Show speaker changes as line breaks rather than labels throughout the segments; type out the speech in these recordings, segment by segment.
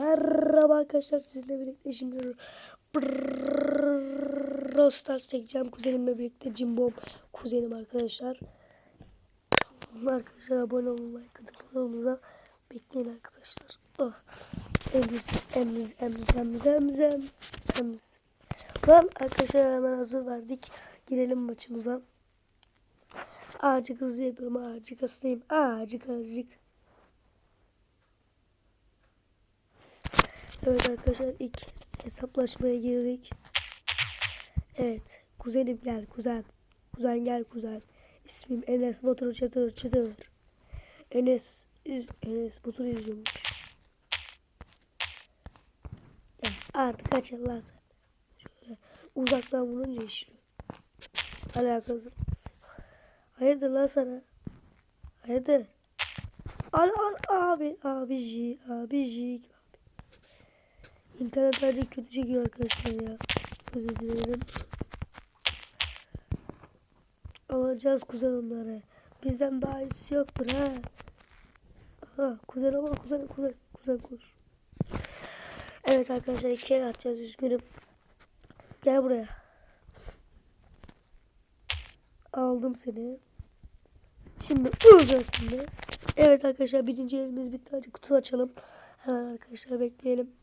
merhaba arkadaşlar sizinle birlikte şimdi Rostars çekeceğim. Kuzenimle birlikte Cimbom kuzenim arkadaşlar. Arkadaşlar abone olun like atın bekleyin arkadaşlar. Emiz emiz emiz emiz emiz emiz emiz Lan arkadaşlar hemen hazır verdik. Girelim maçımıza. Ağacık hızlı yapıyorum ağacık hastayım ağacık ağacık Evet arkadaşlar ilk hesaplaşmaya girdik. Evet. Kuzenim gel kuzen. Kuzen gel kuzen. İsmim Enes Batur Çatır Çatır. Enes iz- Enes Batur izliyormuş. Evet, artık açıl lan sen. Şöyle uzaktan vurunca işliyor. Alakası. Hayırdır lan sana? Hayırdır? Al al abi abici abici İnternet bence kötü çekiyor arkadaşlar ya. Özür dilerim. Alacağız kuzen onları. Bizden iyisi yoktur ha. Aha kuzen ama kuzen kuzen kuzen koş. Evet arkadaşlar iki el atacağız üzgünüm. Gel buraya. Aldım seni. Şimdi öleceğiz şimdi. Evet arkadaşlar birinci elimiz bitti. Hadi kutu açalım. Hemen arkadaşlar bekleyelim.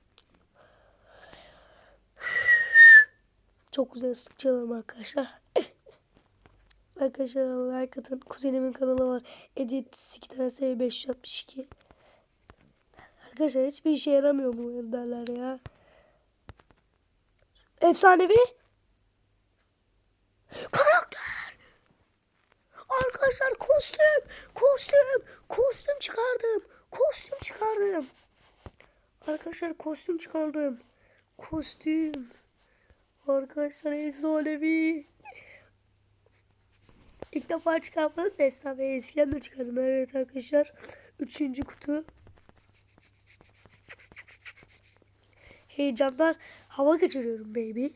Çok güzel ıslık arkadaşlar. arkadaşlar like atın. Kuzenimin kanalı var. Edit 2 tane sev 562. Arkadaşlar hiçbir işe yaramıyor bu enderler ya. Efsanevi. Karakter. Arkadaşlar kostüm. Kostüm. Kostüm çıkardım. Kostüm çıkardım. Arkadaşlar kostüm çıkardım. Kostüm. Arkadaşlar efsanevi. İlk defa çıkarmadım da efsane eskiden de çıkardım. Evet arkadaşlar. Üçüncü kutu. Heyecandan hava kaçırıyorum baby.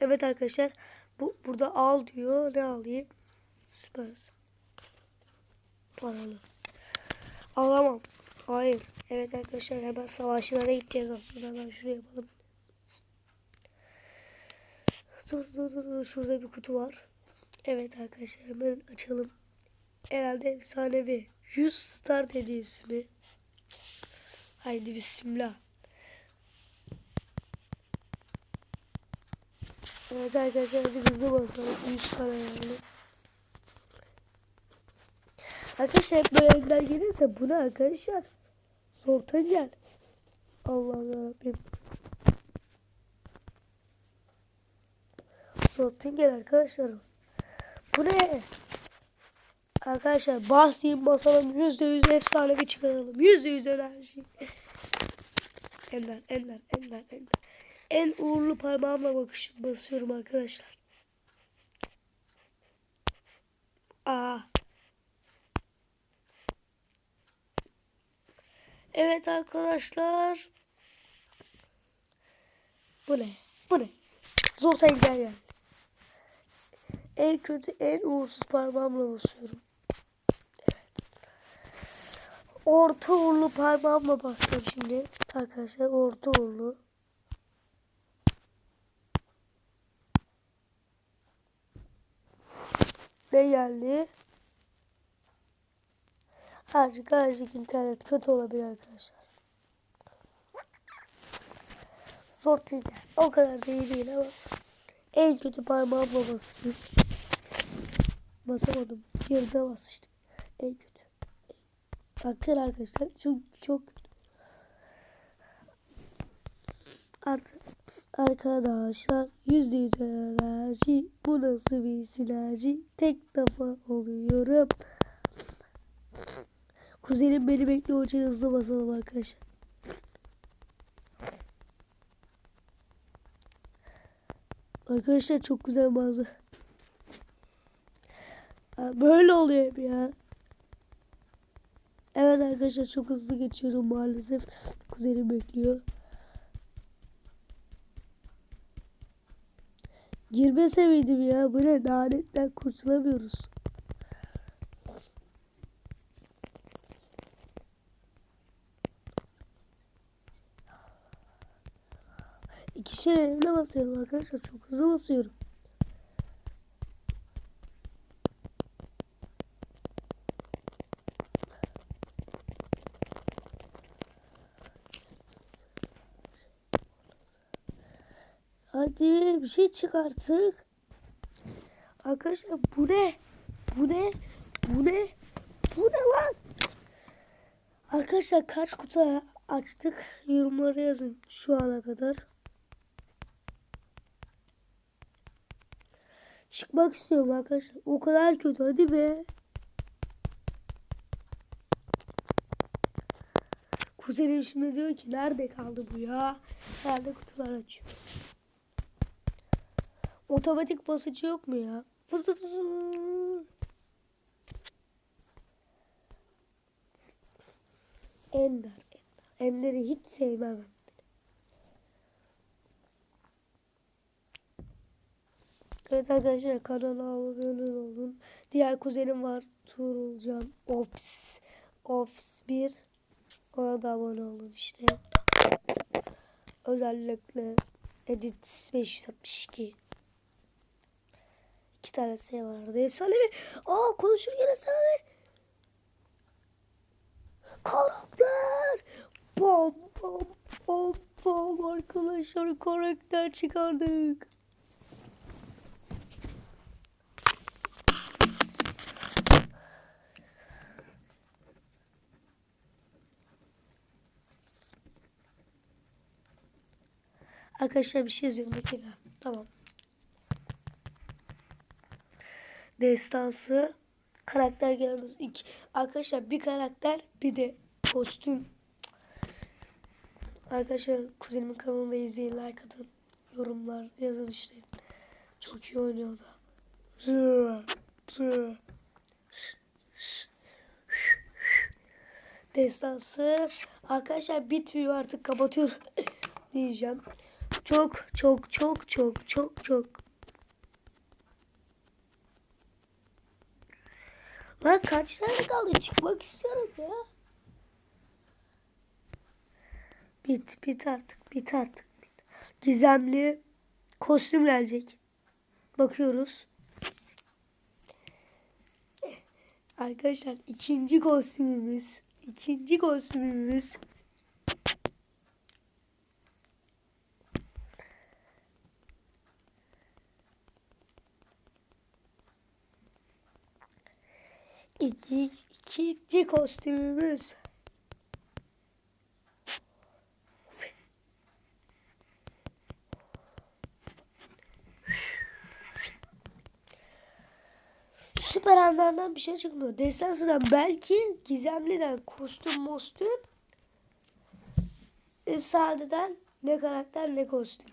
Evet arkadaşlar. Bu burada al diyor. Ne alayım? Süper. Paralı. Alamam. Hayır. Evet arkadaşlar hemen savaşçılara gideceğiz aslında. Hemen şuraya yapalım. Dur dur dur. Şurada bir kutu var. Evet arkadaşlar hemen açalım. Herhalde efsanevi. 100 star hediyesi mi? Haydi bismillah. Evet arkadaşlar hadi hızlı basalım. 100 tane yani. Arkadaşlar hep böyle ender gelirse bu ne arkadaşlar? Sortan gel. Allah'ım yarabbim. Sortan gel arkadaşlar. Bu ne? Arkadaşlar bahseyim basalım. Yüzde yüz efsane bir çıkaralım. Yüzde yüz enerji. Ender, ender, ender, ender. En uğurlu parmağımla bakışım basıyorum arkadaşlar. Aa. Evet arkadaşlar. Bu ne? Bu ne? Zorta engel yani. En kötü, en uğursuz parmağımla basıyorum. Evet. Orta uğurlu parmağımla basacağım şimdi. Arkadaşlar orta uğurlu. Ne geldi? Azıcık azıcık internet kötü olabilir arkadaşlar. Zor değil. O kadar da iyi değil ama en kötü parmağımla basayım. Basamadım. Yarıda basmıştım. En kötü. Bakın arkadaşlar çok çok kötü. Artık arkadaşlar yüzde yüz enerji. Bu nasıl bir sinerji? Tek defa oluyorum. Kuzenim beni bekliyor. Için hızlı basalım arkadaşlar. Arkadaşlar çok güzel. Ha, Böyle oluyor hep ya. Evet arkadaşlar çok hızlı geçiyorum maalesef. Kuzenim bekliyor. Girmese miydim ya? Bu ne? Lanetten kurtulamıyoruz. şerefine basıyorum arkadaşlar. Çok hızlı basıyorum. Hadi bir şey çıkarttık. Arkadaşlar bu ne? Bu ne? Bu ne? Bu ne lan? Arkadaşlar kaç kutu açtık? Yorumlara yazın şu ana kadar. çıkmak istiyorum arkadaşlar. O kadar kötü hadi be. Kuzenim şimdi diyor ki nerede kaldı bu ya? Herhalde kutular açıyor. Otomatik basıcı yok mu ya? Ender. Ender'i hiç sevmem. Evet arkadaşlar kanala abone olun. Diğer kuzenim var Tuğrulcan Ops. Ops 1. Ona da abone olun işte. Özellikle Edit 562. İki tane S var arada. Efsane bir. Aa konuşurken efsane. Karakter. Bom bom bom bom arkadaşlar karakter çıkardık. Arkadaşlar bir şey yazıyorum. Bakın. Tamam. Destansı karakter gelmez. İki. Arkadaşlar bir karakter bir de kostüm. Arkadaşlar kuzenimin kanalını izleyin like atın. Yorumlar yazın işte. Çok iyi oynuyor da. Destansı. Arkadaşlar bitmiyor artık kapatıyor diyeceğim çok çok çok çok çok çok. Lan kaç tane kaldı? Çıkmak istiyorum ya. Bit bit artık bit artık. Bit. Gizemli kostüm gelecek. Bakıyoruz. Arkadaşlar ikinci kostümümüz. ikinci kostümümüz. ikinci kostümümüz. Süper anlardan bir şey çıkmıyor. Destansı'dan belki gizemliden kostüm mostüm. Efsaneden ne karakter ne kostüm.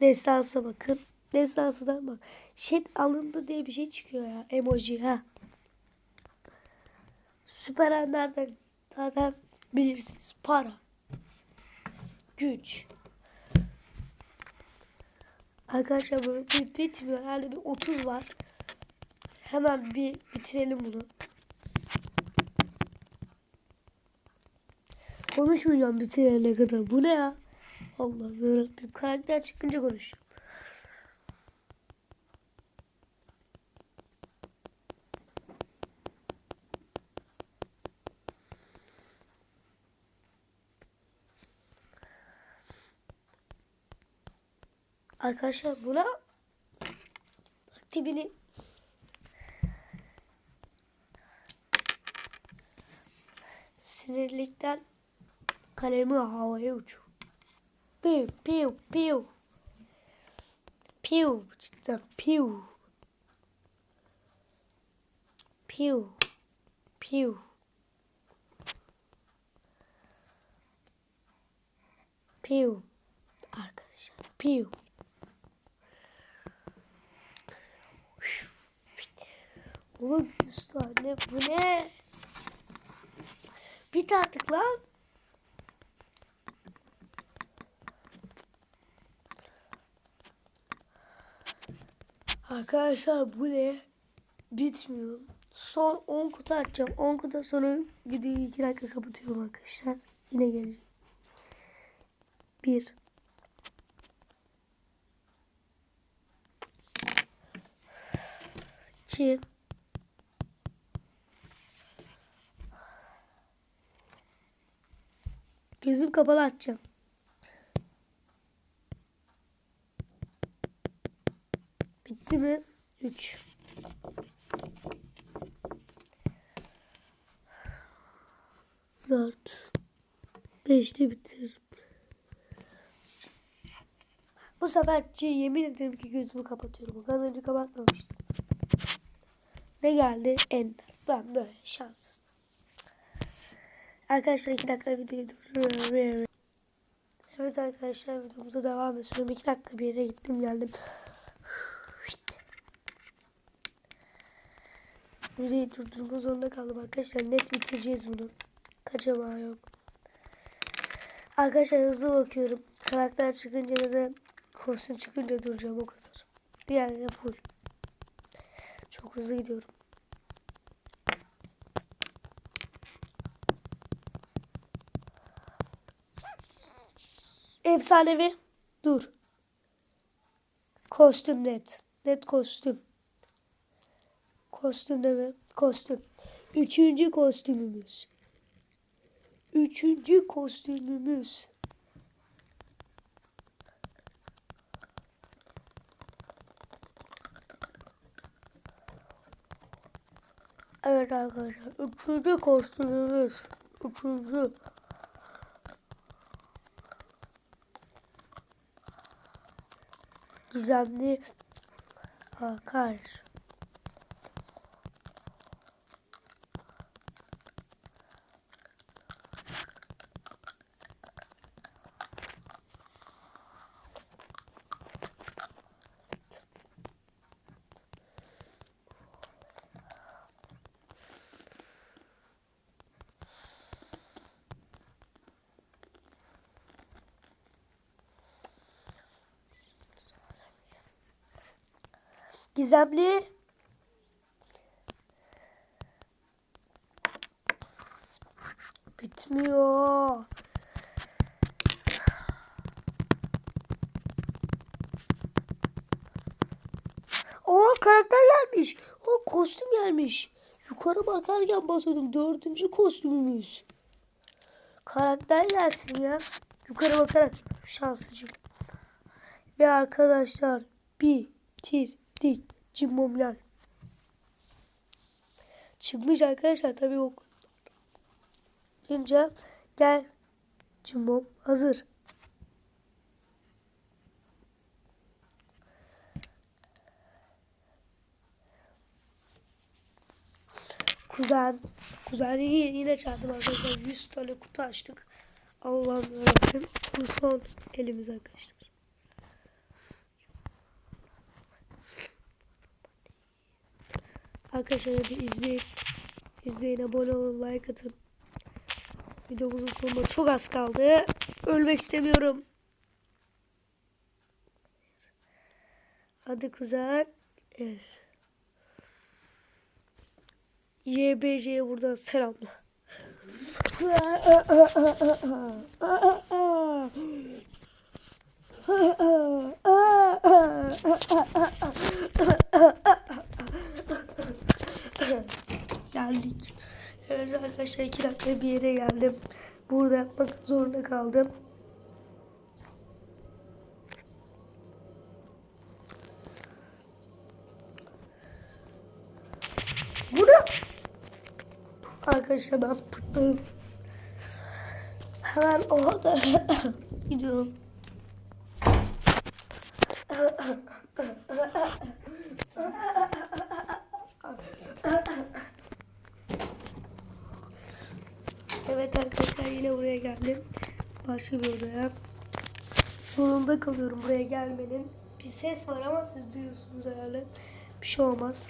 Destansa bakın. Destansı'dan bak. Şet alındı diye bir şey çıkıyor ya. Emoji ha. Süper Ender'den zaten bilirsiniz. Para. Güç. Arkadaşlar böyle bitmiyor. Herhalde bir 30 var. Hemen bir bitirelim bunu. Konuşmayacağım bitirene kadar. Bu ne ya? Allah'ım yarabbim. Karakter çıkınca konuşacağım. Arkadaşlar buna aktivini sinirlikten kalemi havaya uçur. Piu piu piu. Piu cidden piu. Piu. Piu. Piu. Arkadaşlar piu. Oğlum 100 tane bu ne? Bit artık lan. Arkadaşlar bu ne? Bitmiyor. Son 10 kutu açacağım. 10 kutu sonra videoyu 2 dakika kapatıyorum arkadaşlar. Yine geleceğim. 1 2 Gözüm kapalı açacağım. Bitti mi? Üç. Dört. Beşte bitiririm. Bu sefer yemin ederim ki gözümü kapatıyorum. Az önce kapatmamıştım. Ne geldi? Ender. Ben böyle şanssız. Arkadaşlar iki dakika videoyu durduruyorum. Evet arkadaşlar videomuza devam ediyorum. İki dakika bir yere gittim geldim. Videoyu durdurma zorunda kaldım arkadaşlar. Net bitireceğiz bunu. Kaçamağı yok. Arkadaşlar hızlı bakıyorum. Karakter çıkınca ya da kostüm çıkınca duracağım o kadar. Diğerleri full. Çok hızlı gidiyorum. Efsanevi. Dur. Kostüm net. Net kostüm. Kostüm deme. Kostüm. Üçüncü kostümümüz. Üçüncü kostümümüz. Evet arkadaşlar. Üçüncü kostümümüz. Üçüncü. Gizemli Hakan. Gizemli. Bitmiyor. O karakter gelmiş. O kostüm gelmiş. Yukarı bakarken basıyordum. Dördüncü kostümümüz. Karakter gelsin ya. Yukarı bakarak şanslıcım. Ve arkadaşlar bitirdik. Cimbomlar. Çıkmış arkadaşlar tabii o. Önce gel. Cimbom hazır. Kuzen. Kuzeni yine çağırdım arkadaşlar. 100 tane kutu açtık. Allah'ım yarabbim. Bu son elimiz arkadaşlar. Arkadaşlar hadi izleyin. İzleyin, abone olun, like atın. Videomuzun sonuna çok az kaldı. Ölmek istemiyorum. Hadi kuzen. Evet. YBC'ye buradan selamlar. Evet arkadaşlar iki dakika bir yere geldim. Burada yapmak zorunda kaldım. Burada Arkadaşlar ben pırtlığım. Hemen o da gidiyorum. karşılığında zorunda kalıyorum buraya gelmenin. Bir ses var ama siz duyuyorsunuz herhalde. Bir şey olmaz.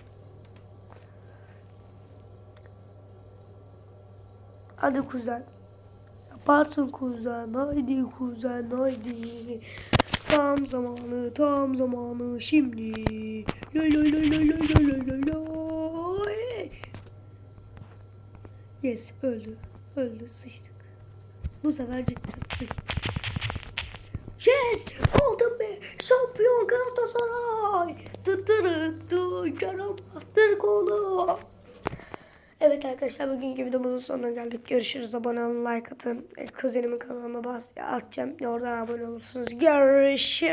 Hadi kuzen. Yaparsın kuzen. Haydi kuzen. Haydi. Tam zamanı. Tam zamanı. Şimdi. Yes öldü. Öldü sıçtı. Bu sefer cidden sıçtık. Yes! Oldum be! Şampiyon Galatasaray! Tıtırıttı yaramaktır kolu. Evet arkadaşlar bugünkü videomuzun sonuna geldik. Görüşürüz. Abone olun, like atın. Kuzenimin kanalıma bas atacağım. Oradan abone olursunuz. Görüşürüz.